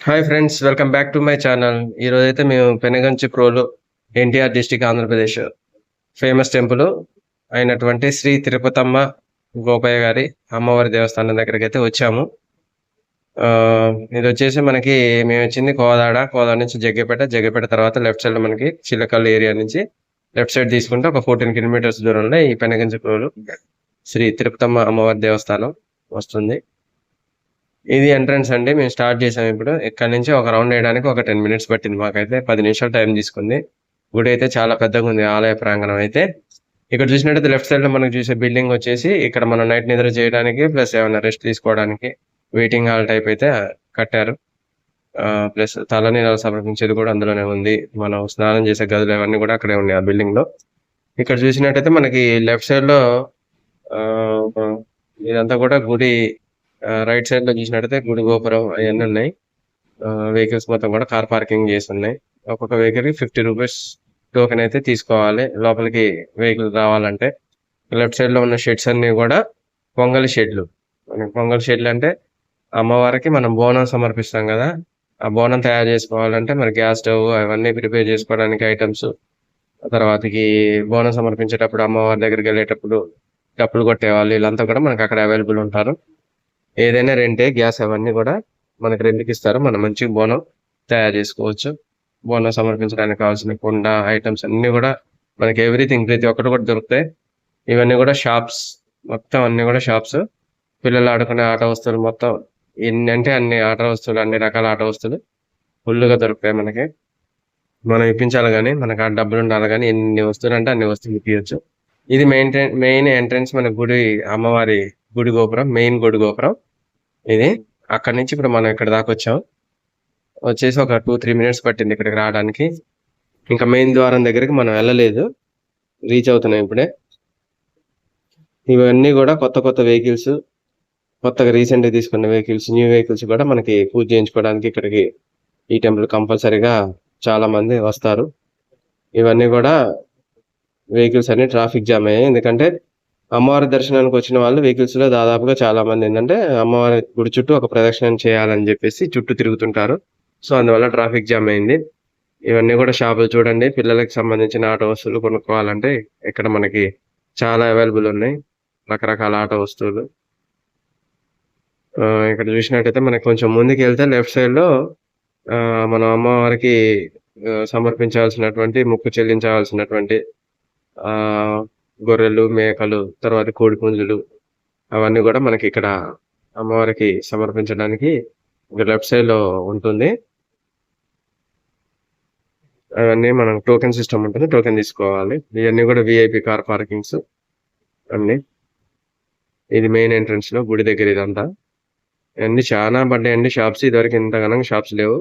Hi friends welcome back to my channel ఈరోజు అయితే మేము Penuganchi ప్రోలో NTR district Andhra Pradesh famous temple అయినటువంటి శ్రీ తిరుపతమ్మ గోపయ్య గారి అమ్మవారి దేవస్థానం దగ్గరికి అయితే వచ్చాము ఇది వచ్చేసి మనకి మేము వచ్చింది కోదాడ. కోదాడ నుంచి జగ్గపేట. జగ్గపేట తర్వాత లెఫ్ట్ సైడ్ మనకి చిల్లకల్లు ఏరియా నుంచి లెఫ్ట్ సైడ్ తీసుకుంటే ఒక ఫోర్టీన్ కిలోమీటర్స్ దూరంలో ఈ పెనగంచి ప్రోలు శ్రీ తిరుపతమ్మ అమ్మవారి దేవస్థానం వస్తుంది. ఇది ఎంట్రన్స్ అండి. మేము స్టార్ట్ చేసాం ఇప్పుడు. ఇక్కడ నుంచి ఒక రౌండ్ వేయడానికి ఒక టెన్ మినిట్స్ పట్టింది మాకైతే. పది నిమిషాలు టైం తీసుకుంది. గుడి అయితే చాలా పెద్దగా ఉంది. ఆలయ ప్రాంగణం అయితే. ఇక్కడ చూసినట్టయితే లెఫ్ట్ సైడ్లో మనకు చూసే బిల్డింగ్ వచ్చేసి ఇక్కడ మనం నైట్ నిద్ర చేయడానికి ప్లస్ ఏమైనా రెస్ట్ తీసుకోవడానికి వెయిటింగ్ హాల్ టైప్ అయితే కట్టారు. ప్లస్ తలనీళ్ళు సమర్పించేది కూడా అందులోనే ఉంది. మనం స్నానం చేసే గదులు అవన్నీ కూడా అక్కడే ఉన్నాయి ఆ బిల్డింగ్లో. ఇక్కడ చూసినట్టయితే మనకి లెఫ్ట్ సైడ్లో ఆ, ఇదంతా కూడా గుడి రైట్ సైడ్లో చూసినట్టయితే గుడి గోపురం అవన్నీ ఉన్నాయి. వెహికల్స్ మొత్తం కూడా కార్ పార్కింగ్ చేసి ఉన్నాయి. ఒక్కొక్క వెహికల్కి ఫిఫ్టీ రూపీస్ టోకెన్ అయితే తీసుకోవాలి. లోపలికి వెహికల్ రావాలంటే లెఫ్ట్ సైడ్లో ఉన్న షెడ్స్ అన్ని కూడా పొంగలి షెడ్లు. మనకి పొంగల్ షెడ్లు అంటే అమ్మవారికి మనం బోనం సమర్పిస్తాం కదా. ఆ బోనం తయారు చేసుకోవాలంటే మరి గ్యాస్ స్టవ్ అవన్నీ ప్రిపేర్ చేసుకోవడానికి ఐటమ్స్. తర్వాతకి బోనం సమర్పించేటప్పుడు అమ్మవారి దగ్గరికి వెళ్ళేటప్పుడు డప్పులు కొట్టేవాళ్ళు. వీళ్ళంతా కూడా మనకి అక్కడ అవైలబుల్ ఉంటారు. ఏదైనా రెంటే గ్యాస్ అవన్నీ కూడా మనకి రెంట్కి ఇస్తారు. మనం మంచిగా బోనం తయారు చేసుకోవచ్చు. బోనం సమర్పించడానికి కావాల్సిన కుండ ఐటమ్స్ అన్ని కూడా మనకి ఎవ్రీథింగ్ ప్రతి ఒక్కటి కూడా దొరుకుతాయి. ఇవన్నీ కూడా షాప్స్ మొత్తం అన్ని కూడా షాప్స్. పిల్లలు ఆడుకునే ఆట వస్తువులు మొత్తం ఎన్ని అంటే అన్ని ఆట వస్తువులు అన్ని రకాల ఆట వస్తువులు ఫుల్గా దొరుకుతాయి మనకి. మనం ఇప్పించాలి కానీ మనకి ఆ డబ్బులు ఉండాలి కానీ ఎన్ని వస్తువులు అంటే అన్ని వస్తువులు ఇప్పించచ్చు ఇది మెయిన్ మెయిన్ ఎంట్రన్స్ మన గుడి అమ్మవారి గుడి గోపురం మెయిన్ గుడి గోపురం. ఇది. అక్కడ నుంచి ఇప్పుడు మనం ఇక్కడ దాకా వచ్చాం. వచ్చేసి ఒక టూ త్రీ మినిట్స్ పట్టింది ఇక్కడికి రావడానికి. ఇంకా మెయిన్ ద్వారం దగ్గరికి మనం వెళ్ళలేదు. రీచ్ అవుతున్నాం ఇప్పుడే. ఇవన్నీ కూడా కొత్త కొత్త వెహికల్స్ కొత్తగా రీసెంట్గా తీసుకున్న వెహికల్స్ న్యూ వెహికల్స్ కూడా మనకి పూజ చేయించుకోవడానికి ఇక్కడికి ఈ టెంపుల్ కంపల్సరీగా చాలా మంది వస్తారు. ఇవన్నీ కూడా వెహికల్స్ అన్ని ట్రాఫిక్ జామ్. అయ్యాయి ఎందుకంటే అమ్మవారి దర్శనానికి వచ్చిన వాళ్ళు వెహికల్స్లో దాదాపుగా చాలా మంది ఏంటంటే అమ్మవారి గుడి చుట్టూ ఒక ప్రదక్షిణ చేయాలని చెప్పేసి చుట్టూ తిరుగుతుంటారు. సో అందువల్ల ట్రాఫిక్ జామ్ అయింది. ఇవన్నీ కూడా షాపులు చూడండి. పిల్లలకి సంబంధించిన ఆట వస్తువులు కొనుక్కోవాలంటే ఇక్కడ మనకి చాలా అవైలబుల్ ఉన్నాయి. రకరకాల ఆట వస్తువులు. ఇక్కడ చూసినట్టయితే మనకి కొంచెం ముందుకు వెళ్తే లెఫ్ట్ సైడ్లో మనం అమ్మవారికి సమర్పించాల్సినటువంటి ముక్కు చెల్లించాల్సినటువంటి గొర్రెలు మేకలు తర్వాత కోడి పుంజులు అవన్నీ కూడా మనకి ఇక్కడ అమ్మవారికి సమర్పించడానికి లెఫ్ట్ సైడ్లో ఉంటుంది. అవన్నీ మనం టోకెన్ సిస్టమ్ ఉంటుంది. టోకెన్ తీసుకోవాలి. ఇవన్నీ కూడా విఐపి కార్ పార్కింగ్స్ అన్ని. ఇది మెయిన్ ఎంట్రన్స్లో గుడి దగ్గర ఇదంతా. ఇవన్నీ చాలా పడ్డాయండి. షాప్స్ ఇదివరకు ఇంతగానం షాప్స్ లేవు.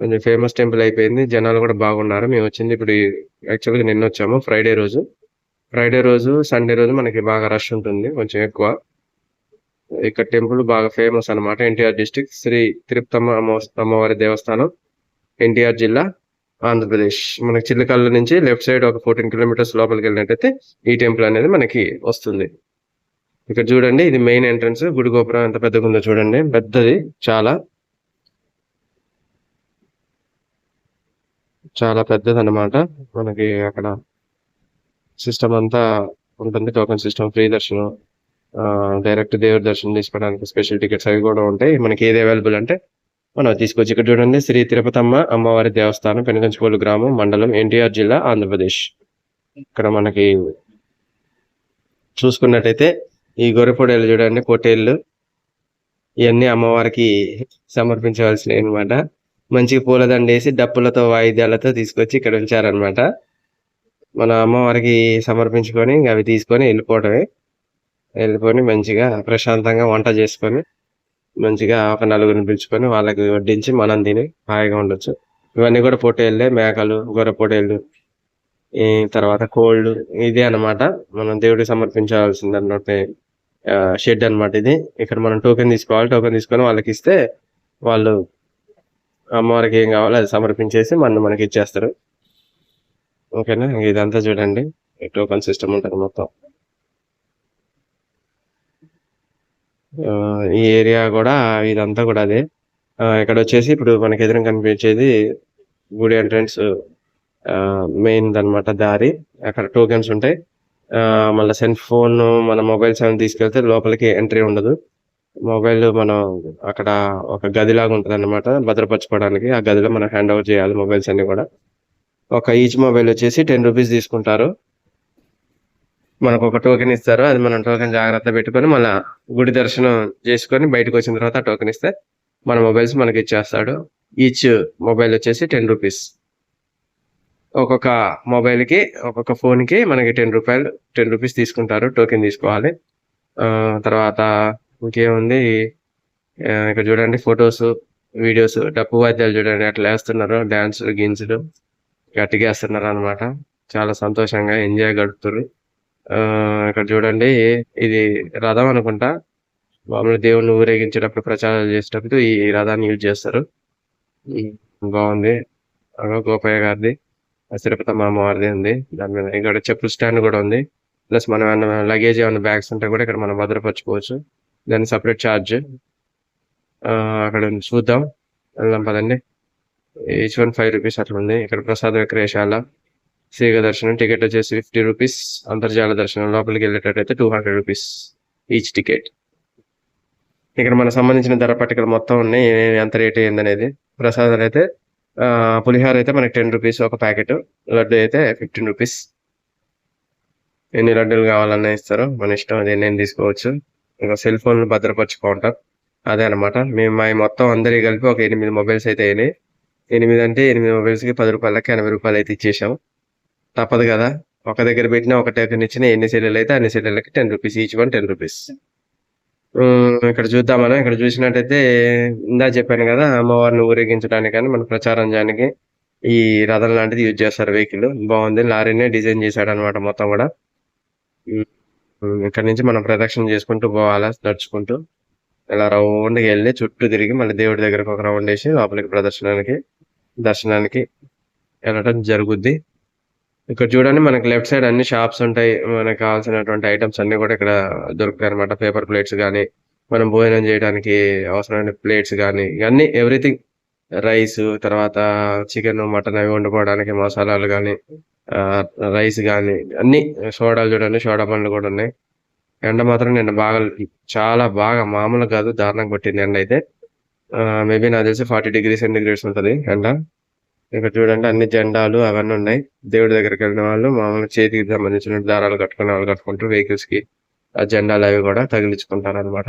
కొంచెం ఫేమస్ టెంపుల్ అయిపోయింది. జనాలు కూడా బాగున్నారు. మేము వచ్చింది ఇప్పుడు యాక్చువల్గా నిన్న వచ్చాము ఫ్రైడే రోజు. ఫ్రైడే రోజు సండే రోజు మనకి బాగా రష్ ఉంటుంది కొంచెం ఎక్కువ. ఇక్కడ టెంపుల్ బాగా ఫేమస్ అన్నమాట. ఎన్టీఆర్ డిస్టిక్ శ్రీ తిరుపతమ్మ అమ్మవారి దేవస్థానం ఎన్టీఆర్ జిల్లా ఆంధ్రప్రదేశ్. మనకి చిల్లకల్లు నుంచి లెఫ్ట్ సైడ్ ఒక ఫోర్టీన్ కిలోమీటర్స్ లోపలికి వెళ్ళినట్టయితే ఈ టెంపుల్ అనేది మనకి వస్తుంది. ఇక్కడ చూడండి ఇది మెయిన్ ఎంట్రన్స్ గుడి గోపురం ఎంత పెద్దగా ఉందో చూడండి. పెద్దది చాలా. చాలా పెద్దది అన్నమాట మనకి అక్కడ సిస్టమ్ అంతా ఉంటుంది. టోకెన్ సిస్టమ్ ఫ్రీ దర్శనం డైరెక్ట్ దేవుడి దర్శనం తీసుకోవడానికి స్పెషల్ టికెట్స్ అవి కూడా ఉంటాయి. మనకి ఏది అవైలబుల్ అంటే మనం తీసుకోవచ్చు ఇక్కడ చూడండి. శ్రీ తిరుపతమ్మ అమ్మవారి దేవస్థానం పెనుగంచుకోలు గ్రామం మండలం ఎన్టీఆర్ జిల్లా ఆంధ్రప్రదేశ్. ఇక్కడ మనకి చూసుకున్నట్టయితే ఈ గొర్రెపొడేలు చూడండి. కోటేళ్ళు ఇవన్నీ అమ్మవారికి సమర్పించవలసినవి అనమాట మంచిగా పూలదండ వేసి డప్పులతో వాయిద్యాలతో తీసుకొచ్చి ఇక్కడ ఉంచారనమాట మన అమ్మవారికి సమర్పించుకొని అవి తీసుకొని వెళ్ళిపోవడమే. వెళ్ళిపోయి మంచిగా ప్రశాంతంగా వంట చేసుకొని మంచిగా ఒక నలుగురిని పిలుచుకొని వాళ్ళకి వడ్డించి మనం తిని హాయిగా ఉండొచ్చు. ఇవన్నీ కూడా పొట్టేళ్ళే మేకలు గొర్రె పొట్టేళ్ళు. ఈ తర్వాత కోళ్ళు ఇదే అన్నమాట. మనం దేవుడికి సమర్పించాల్సింది అన్నట్టు షెడ్ అన్నమాట ఇది. ఇక్కడ మనం టోకెన్ తీసుకోవాలి. టోకెన్ తీసుకొని వాళ్ళకి ఇస్తే వాళ్ళు అమ్మవారికి ఏం కావాలో అది సమర్పించేసి మన మనకి ఇచ్చేస్తారు. ఓకేనా? ఇదంతా చూడండి. టోకెన్ సిస్టమ్ ఉంటుంది మొత్తం. ఈ ఏరియా కూడా ఇదంతా కూడా అదే. ఇక్కడ వచ్చేసి ఇప్పుడు మనకి ఎదురు కనిపించేది గుడి ఎంట్రన్స్ మెయిన్ అన్నమాట దారి. అక్కడ టోకెన్స్ ఉంటాయి. మళ్ళీ సెల్ ఫోన్ మన మొబైల్స్ ఏమైనా తీసుకెళ్తే లోపలికి ఎంట్రీ ఉండదు. మొబైల్ మనం అక్కడ ఒక గదిలాగా ఉంటుంది అనమాట భద్రపరచుకోవడానికి ఆ గదిలో మనం హ్యాండ్ ఓవర్ చేయాలి మొబైల్స్ అన్ని కూడా. ఒక ఈచ్ మొబైల్ వచ్చేసి టెన్ రూపీస్ తీసుకుంటారు. మనకు ఒక టోకెన్ ఇస్తారు. అది మనం టోకెన్ జాగ్రత్త పెట్టుకొని మళ్ళీ గుడి దర్శనం చేసుకొని బయటకు వచ్చిన తర్వాత టోకెన్ ఇస్తే మన మొబైల్స్ మనకి ఇచ్చేస్తాడు. ఈచ్ మొబైల్ వచ్చేసి టెన్ రూపీస్ ఒక్కొక్క మొబైల్కి ఒక్కొక్క ఫోన్కి మనకి టెన్ రూపాయలు టెన్ రూపీస్ తీసుకుంటారు టోకెన్ తీసుకోవాలి. తర్వాత ఇంకేముంది? ఇక్కడ చూడండి ఫొటోస్ వీడియోస్ డప్పు వాద్యాలు చూడండి. అట్లా వేస్తున్నారు డ్యాన్సులు గిన్సులు గట్టిగా వేస్తున్నారు అనమాట చాలా సంతోషంగా ఎంజాయ్ గడుపుతారు ఆ, ఇక్కడ చూడండి ఇది రథం అనుకుంటా. మామూలు దేవుణ్ణి ఊరేగించేటప్పుడు ప్రచారాలు చేసేటప్పుడు ఈ రథాన్ని యూజ్ చేస్తారు. బాగుంది. గోపయ్య గారిది. ఆ తిరుపతి అమ్మవారిది ఉంది. దాని మీద ఇక్కడ చెప్పుల స్టాండ్ కూడా ఉంది. ప్లస్ మనం ఏమన్నా లగేజ్ ఏమైనా బ్యాగ్స్ ఉంటే కూడా ఇక్కడ మనం భద్రపరచుకోవచ్చు. దాని సపరేట్ ఛార్జ్. అక్కడ. చూద్దాం. వెళ్దాం పదండి. ఈచ్ వన్ ఫైవ్ రూపీస్ అట్లా ఉంది. ఇక్కడ ప్రసాద విక్రయశాల శ్రీగ దర్శనం టికెట్ వచ్చేసి ఫిఫ్టీ రూపీస్ అంతర్జాల దర్శనం లోపలికి వెళ్ళేటట్టయితే two hundred rupees each ticket ఇక్కడ మనకు సంబంధించిన ధర పట్టికలు మొత్తం ఉన్నాయి. ఎంత రేట్ ఏందనేది. ప్రసాదాలు అయితే పులిహోర అయితే మనకి టెన్ రూపీస్ ఒక ప్యాకెట్. లడ్డు అయితే ఫిఫ్టీన్ రూపీస్ ఎన్ని లడ్డూలు కావాలన్నా ఇస్తారు. మన ఇష్టం అది ఎన్ని తీసుకోవచ్చు. ఇంకా సెల్ ఫోన్లు భద్రపరచుకుంటాం. అదే అనమాట మేము మా మొత్తం అందరి కలిపి ఒక ఎనిమిది మొబైల్స్ అయితే అయినాయి. ఎనిమిది అంటే ఎనిమిది మొబైల్స్కి పది రూపాయలకి ఎనభై రూపాయలు అయితే ఇచ్చేసాం తప్పదు కదా. ఒక దగ్గర పెట్టినా ఒక దగ్గర ఇచ్చిన ఎన్ని సెల్లులు అయితే అన్ని సెల్లులకి ten rupees each one ten rupees. ఇక్కడ చూద్దామని? ఇక్కడ చూసినట్టయితే ఇందా చెప్పాను కదా అమ్మవారిని ఊరేగించడానికి కానీ మన ప్రచారం చేయడానికి ఈ రథం లాంటిది యూజ్ చేస్తారు వెహికల్. బాగుంది. లారీనే డిజైన్ చేశాడు అనమాట మొత్తం కూడా. ఇక్కడ నుంచి మనం ప్రదక్షిణ చేసుకుంటూ పోవాలా నడుచుకుంటూ. ఇలా రౌండ్కి వెళ్ళి చుట్టూ తిరిగి మళ్ళీ దేవుడి దగ్గరకు ఒక రౌండ్ వేసి లోపలికి ప్రదర్శనానికి దర్శనానికి వెళ్ళటం జరుగుద్ది. ఇక్కడ చూడండి మనకి లెఫ్ట్ సైడ్ అన్ని షాప్స్ ఉంటాయి. మనకు కావాల్సినటువంటి ఐటమ్స్ అన్ని కూడా ఇక్కడ దొరుకుతాయి అనమాట పేపర్ ప్లేట్స్ కానీ మనం భోజనం చేయడానికి అవసరమైన ప్లేట్స్ కానీ ఇవన్నీ ఎవ్రీథింగ్. రైస్ తర్వాత చికెన్ మటన్ అవి వండుకోవడానికి మసాలాలు కానీ రైస్ కానీ అన్ని సోడాలు చూడండి సోడా పండ్లు కూడా ఉన్నాయి. ఎండ మాత్రం నిన్న బాగా చాలా బాగా మామూలు కాదు దారుణం కొట్టింది ఎండ అయితే. మేబీ నాకు తెలిసి ఫార్టీ డిగ్రీ సెంటిగ్రేడ్స్ ఉంటుంది ఎండ ఇక్కడ చూడండి అన్ని జెండాలు అవన్నీ ఉన్నాయి. దేవుడి దగ్గరికి వెళ్ళిన వాళ్ళు మామూలు చేతికి సంబంధించిన దారాలు కట్టుకునే వాళ్ళు కట్టుకుంటారు వెహికల్స్కి. ఆ జెండాలు అవి కూడా తగిలించుకుంటారు అనమాట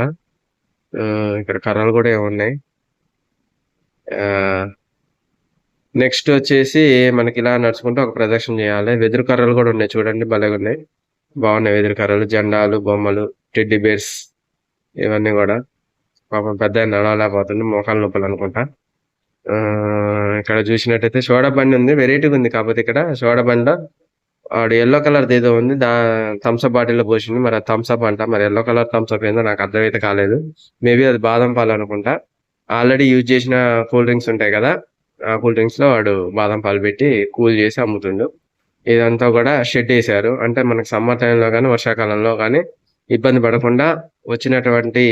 ఇక్కడ కర్రలు కూడా ఏమున్నాయి నెక్స్ట్ వచ్చేసి మనకి ఇలా నడుచుకుంటూ ఒక ప్రదర్శన చేయాలి. వెదురు కర్రలు కూడా ఉన్నాయి చూడండి భలేగా ఉన్నాయి. బాగున్నాయి వెదురు కర్రలు జెండాలు బొమ్మలు టెడ్డీ బేర్స్ ఇవన్నీ కూడా. పాపం పెద్ద నడవలేకపోతుంది మోకాలు నొప్పులు అనుకుంటా. ఆ, ఇక్కడ చూసినట్టయితే సోడా బండి ఉంది వెరైటీగా ఉంది కాకపోతే ఇక్కడ సోడా బండిలో ఆడు ఎల్లో కలర్ ఏదో ఉంది దా థమ్స్అప్ బాటిల్లో పోసింది మరి థమ్స్అప్ అంట. మరి ఎల్లో కలర్ థమ్స్అప్ ఏందో నాకు అర్థమైతే కాలేదు. మేబీ అది బాదం పాలు అనుకుంటా. ఆల్రెడీ యూజ్ చేసిన కూల్ డ్రింక్స్ ఉంటాయి కదా ఆ కూల్ డ్రింక్స్లో వాడు బాదం పాలు పెట్టి కూల్ చేసి అమ్ముతుండు. ఇదంతా కూడా షెడ్ వేసారు అంటే మనకి సమ్మర్ టైంలో కానీ వర్షాకాలంలో కానీ ఇబ్బంది పడకుండా వచ్చినటువంటి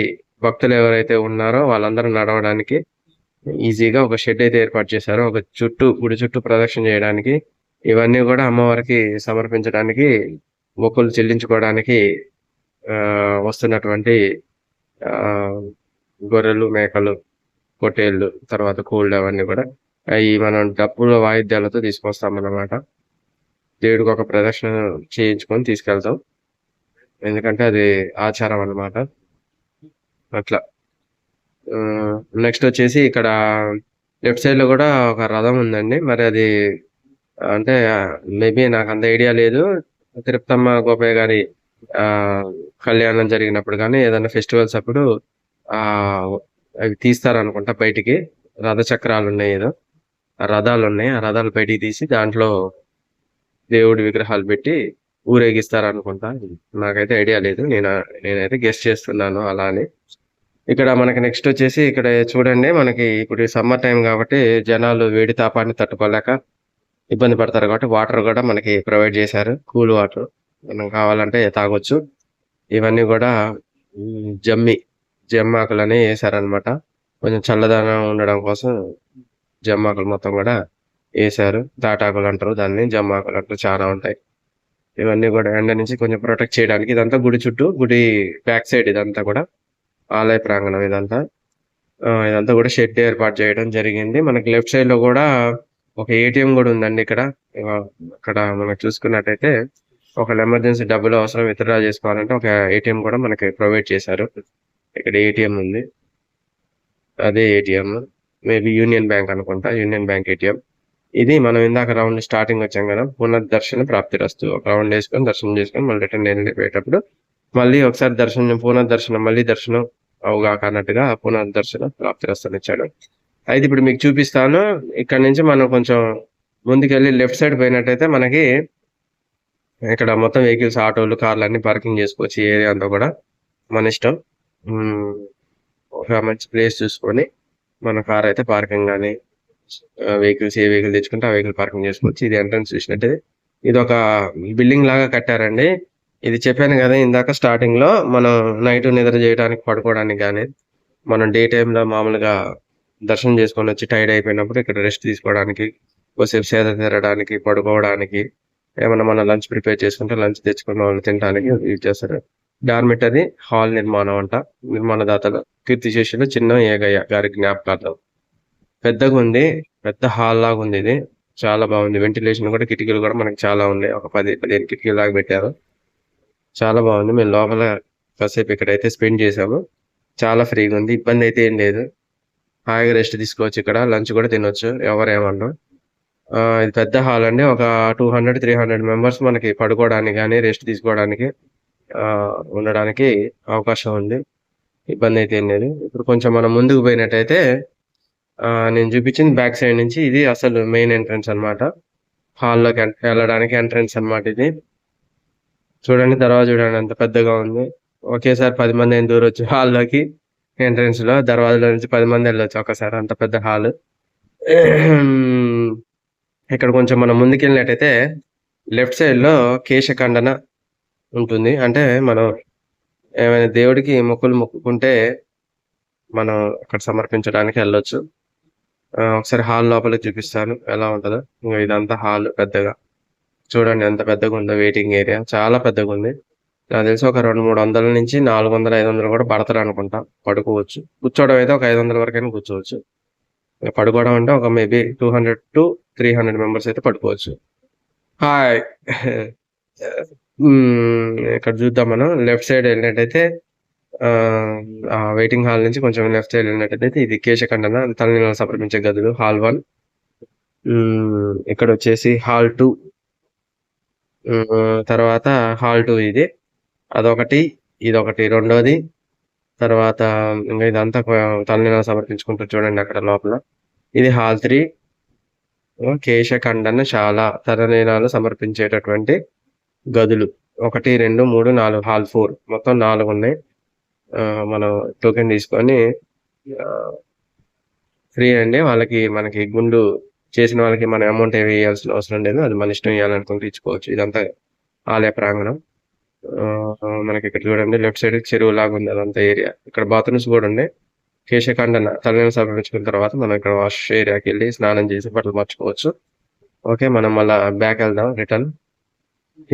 భక్తులు ఎవరైతే ఉన్నారో వాళ్ళందరూ నడవడానికి ఈజీగా ఒక షెడ్ అయితే ఏర్పాటు చేశారు. ఒక చుట్టూ గుడి చుట్టూ ప్రదక్షిణ చేయడానికి ఇవన్నీ కూడా అమ్మవారికి సమర్పించడానికి మొక్కులు చెల్లించుకోవడానికి వస్తున్నటువంటి గొర్రెలు మేకలు పొట్టేళ్ళు తర్వాత కోళ్ళు అవన్నీ కూడా అవి మనం డప్పుల వాయిద్యాలతో తీసుకొస్తాం అన్నమాట దేవుడికి ఒక ప్రదక్షిణ చేయించుకొని తీసుకెళ్తాం. ఎందుకంటే అది ఆచారం అన్నమాట. అట్లా. నెక్స్ట్ వచ్చేసి ఇక్కడ లెఫ్ట్ సైడ్లో కూడా ఒక రథం ఉందండి. మరి అది అంటే మేబీ నాకు అంత ఐడియా లేదు. తిరుపతమ్మ గోపయ్య గారి కళ్యాణం జరిగినప్పుడు కానీ ఏదైనా ఫెస్టివల్స్ అప్పుడు అవి తీస్తారనుకుంటా బయటికి. రథ చక్రాలు ఉన్నాయి ఏదో. ఆ రథాలు ఉన్నాయి. ఆ రథాలు బయటికి తీసి దాంట్లో దేవుడి విగ్రహాలు పెట్టి ఊరేగిస్తారనుకుంటా. నాకైతే ఐడియా లేదు. నేను నేనైతే గెస్ట్ చేస్తున్నాను అలా అని. ఇక్కడ మనకి నెక్స్ట్ వచ్చేసి ఇక్కడ చూడండి మనకి ఇప్పుడు సమ్మర్ టైం కాబట్టి జనాలు వేడి తాపాన్ని తట్టుకోలేక ఇబ్బంది పడతారు కాబట్టి వాటర్ కూడా మనకి ప్రొవైడ్ చేశారు. కూల్ వాటర్ మనం కావాలంటే తాగొచ్చు. ఇవన్నీ కూడా జమ్మి జమ్మి జమ్మాకులని వేసారనమాట కొంచెం చల్లదనం ఉండడం కోసం జమ్మాకులు మొత్తం కూడా వేసారు తాటాకులు అంటారు దాన్ని జమ్మాకులు అంటారు చాలా ఉంటాయి. ఇవన్నీ కూడా ఎండ నుంచి కొంచెం ప్రొటెక్ట్ చేయడానికి ఇదంతా గుడి చుట్టూ గుడి బ్యాక్ సైడ్ ఇదంతా కూడా ఆలయ ప్రాంగణం ఇదంతా. ఇదంతా కూడా షెడ్ ఏర్పాటు చేయడం జరిగింది. మనకి లెఫ్ట్ సైడ్లో కూడా ఒక ఏటీఎం కూడా ఉందండి ఇక్కడ. ఇక్కడ మనం చూసుకున్నట్టయితే ఒక ఎమర్జెన్సీ డబ్బులు అవసరం విత్డ్రా చేసుకోవాలంటే ఒక ఏటీఎం కూడా మనకి ప్రొవైడ్ చేశారు. ఇక్కడ ఏటీఎం ఉంది. అదే ఏటీఎం. మేబీ యూనియన్ బ్యాంక్ అనుకుంటా. Union bank ATM. ఇది మనం ఇందాక రౌండ్ స్టార్టింగ్ వచ్చాం కదా. పునర్దర్శన ప్రాప్తి రస్తు. ఒక రౌండ్ వేసుకొని దర్శనం చేసుకొని మళ్ళీ రిటర్న్ వెళ్ళిపోయేటప్పుడు మళ్ళీ ఒకసారి దర్శనం పునర్దర్శనం మళ్ళీ దర్శనం అవుగాక అన్నట్టుగా పునర్దర్శన ప్రాప్తిరస్తాను ఇచ్చాడు అయితే ఇప్పుడు మీకు చూపిస్తాను. ఇక్కడ నుంచి మనం కొంచెం ముందుకెళ్ళి లెఫ్ట్ సైడ్ పోయినట్టయితే మనకి ఇక్కడ మొత్తం వెహికల్స్ ఆటోలు కార్లు అన్ని పార్కింగ్ చేసుకోవచ్చు ఏరియా అంతా కూడా. మన ఇష్టం. ఒక మంచి ప్లేస్ చూసుకొని మన కార్ అయితే పార్కింగ్ కానీ వెహికల్స్ ఏ వెహికల్ తెచ్చుకుంటే ఆ వెహికల్ పార్కింగ్ చేసుకోవచ్చు. ఇది ఎంట్రన్స్ చూసినట్టయితే. ఇది ఒక బిల్డింగ్ లాగా కట్టారండి. ఇది చెప్పాను కదా ఇందాక స్టార్టింగ్లో మనం నైట్ నిద్ర చేయడానికి పడుకోవడానికి కానీ మనం డే లో మామూలుగా దర్శనం చేసుకొని వచ్చి టైర్డ్ అయిపోయినప్పుడు ఇక్కడ రెస్ట్ తీసుకోవడానికి కొద్దిసేపు సేద తిరగడానికి పడుకోవడానికి ఏమైనా మన లంచ్ ప్రిపేర్ చేసుకుంటే లంచ్ తెచ్చుకున్న వాళ్ళు తినడానికి యూజ్ చేస్తారు. డార్మిటరీ హాల్ నిర్మాణం అంట. నిర్మాణదాతలు కీర్తి కీర్తిశేషులు చిన్న ఏగయ్య గారి జ్ఞాపకార్థం. పెద్దగా ఉంది పెద్ద హాల్ లాగా ఉంది ఇది. చాలా బాగుంది. వెంటిలేషన్ కూడా కిటికీలు కూడా మనకి చాలా ఉన్నాయి. ఒక పది పదిహేను కిటికీలు లాగా పెట్టారు. చాలా బాగుంది. మేము లోపల కాసేపు ఇక్కడైతే స్పెండ్ చేసాము. చాలా ఫ్రీగా ఉంది. ఇబ్బంది అయితే ఏం లేదు. హాయిగా రెస్ట్ తీసుకోవచ్చు ఇక్కడ. లంచ్ కూడా తినొచ్చు. ఎవరేమన్నా. ఇది పెద్ద హాల్ అండి. ఒక two hundred three hundred members మనకి పడుకోవడానికి కానీ రెస్ట్ తీసుకోవడానికి ఉండడానికి అవకాశం ఉంది. ఇబ్బంది అయితే ఏం లేదు. ఇప్పుడు కొంచెం మనం ముందుకు పోయినట్టయితే నేను చూపించింది బ్యాక్ సైడ్ నుంచి. ఇది అసలు మెయిన్ ఎంట్రన్స్ అన్నమాట. హాల్లోకి వెళ్ళడానికి ఎంట్రన్స్ అన్నమాట ఇది. చూడండి దర్వాజా చూడండి ఎంత పెద్దగా ఉంది. ఒకేసారి పది మంది అయిన దూరొచ్చు హాల్లోకి ఎంట్రన్స్లో దర్వాజలో నుంచి పది మంది వెళ్ళొచ్చు ఒకసారి అంత పెద్ద హాల్ ఇక్కడ కొంచెం మనం ముందుకెళ్ళినట్టయితే లెఫ్ట్ సైడ్లో కేశఖండన ఉంటుంది. అంటే మనం ఏమైనా దేవుడికి మొక్కులు మొక్కుకుంటే మనం అక్కడ సమర్పించడానికి వెళ్ళొచ్చు. ఒకసారి హాల్ లోపలికి చూపిస్తాను ఎలా ఉంటుందో. ఇదంతా హాల్ పెద్దగా. చూడండి ఎంత పెద్దగా ఉందో వెయిటింగ్ ఏరియా చాలా పెద్దగా ఉంది. నాకు తెలిసి ఒక రెండు మూడు వందల నుంచి నాలుగు వందల ఐదు వందలు కూడా పడతారు అనుకుంటా. పడుకోవచ్చు. కూర్చోవడం అయితే ఒక ఐదు వందల వరకైనా కూర్చోవచ్చు. పడుకోవడం అంటే ఒక maybe two hundred to three hundred members అయితే పడుకోవచ్చు. హాయ్ hmm, ఇక్కడ చూద్దాం మనం. లెఫ్ట్ సైడ్ వెళ్ళినట్టయితే ఆ వెయిటింగ్ హాల్ నుంచి కొంచెం లెఫ్ట్ సైడ్ వెళ్ళినట్టయితే ఇది కేశఖండన తలనీళ్ళు సమర్పించే గదులు హాల్ వన్ hmm, ఇక్కడ వచ్చేసి హాల్ టూ తర్వాత హాల్ టూ ఇది. అదొకటి ఇదొకటి. రెండోది తర్వాత ఇంకా ఇదంతా తలనీళ్ళు సమర్పించుకుంటూ చూడండి అక్కడ లోపల. ఇది హాల్ త్రీ. కేశఖండన శాల తలనీలాలు సమర్పించేటటువంటి గదులు. ఒకటి రెండు మూడు నాలుగు హాల్ ఫోర్. మొత్తం నాలుగు ఉన్నాయి. మనం టోకెన్ తీసుకొని ఫ్రీ అండి. వాళ్ళకి మనకి గుండు చేసిన వాళ్ళకి మన అమౌంట్ ఏమి వేయాల్సిన అవసరం లేదు. అది మన ఇష్టం వేయాలనుకుంటే ఇచ్చుకోవచ్చు. ఇదంతా ఆలయ ప్రాంగణం. మనకి ఇక్కడ చూడండి లెఫ్ట్ సైడ్ చెరువు లాగా ఉంది అదంతా ఏరియా. ఇక్కడ బాత్రూమ్స్ కూడా ఉన్నాయి. కేశఖండన తలని సమర్పించుకున్న తర్వాత మనం ఇక్కడ వాష్ ఏరియాకి వెళ్ళి స్నానం చేసి బట్టలు మార్చుకోవచ్చు. ఓకే మనం మళ్ళీ బ్యాక్ వెళ్దాం రిటర్న్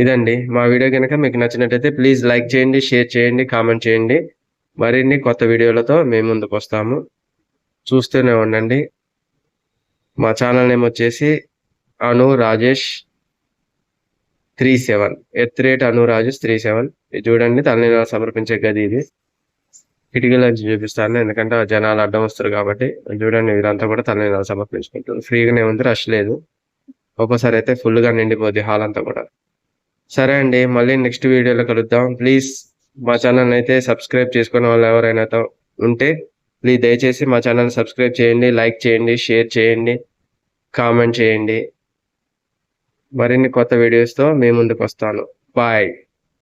ఇదండి మా వీడియో కనుక మీకు నచ్చినట్టయితే ప్లీజ్ లైక్ చేయండి షేర్ చేయండి కామెంట్ చేయండి. మరిన్ని కొత్త వీడియోలతో మేము ముందుకు వస్తాము. చూస్తూనే ఉండండి. మా ఛానల్ నేమ్ వచ్చేసి Anu Rajesh three seven. At rate Anu Rajesh three seven. ఇది చూడండి తనని సమర్పించే గది ఇది. కిటికీల నుంచి చూపిస్తాను ఎందుకంటే ఆ జనాలు అడ్డం వస్తారు కాబట్టి. చూడండి వీరంతా కూడా తనని సమర్పించుకుంటారు ఫ్రీగానే ఉంది రష్ లేదు. ఒక్కోసారి అయితే ఫుల్గా నిండిపోద్ది హాల్ అంతా కూడా. సరే అండి మళ్ళీ నెక్స్ట్ వీడియోలో కలుద్దాం. ప్లీజ్ మా ఛానల్ అయితే సబ్స్క్రైబ్ చేసుకునే వాళ్ళు ఎవరైనా ఉంటే ప్లీజ్ దయచేసి మా ఛానల్ సబ్స్క్రైబ్ చేయండి లైక్ చేయండి షేర్ చేయండి కామెంట్ చేయండి. మరిన్ని కొత్త వీడియోస్తో మేము ముందుకు వస్తాను. బాయ్.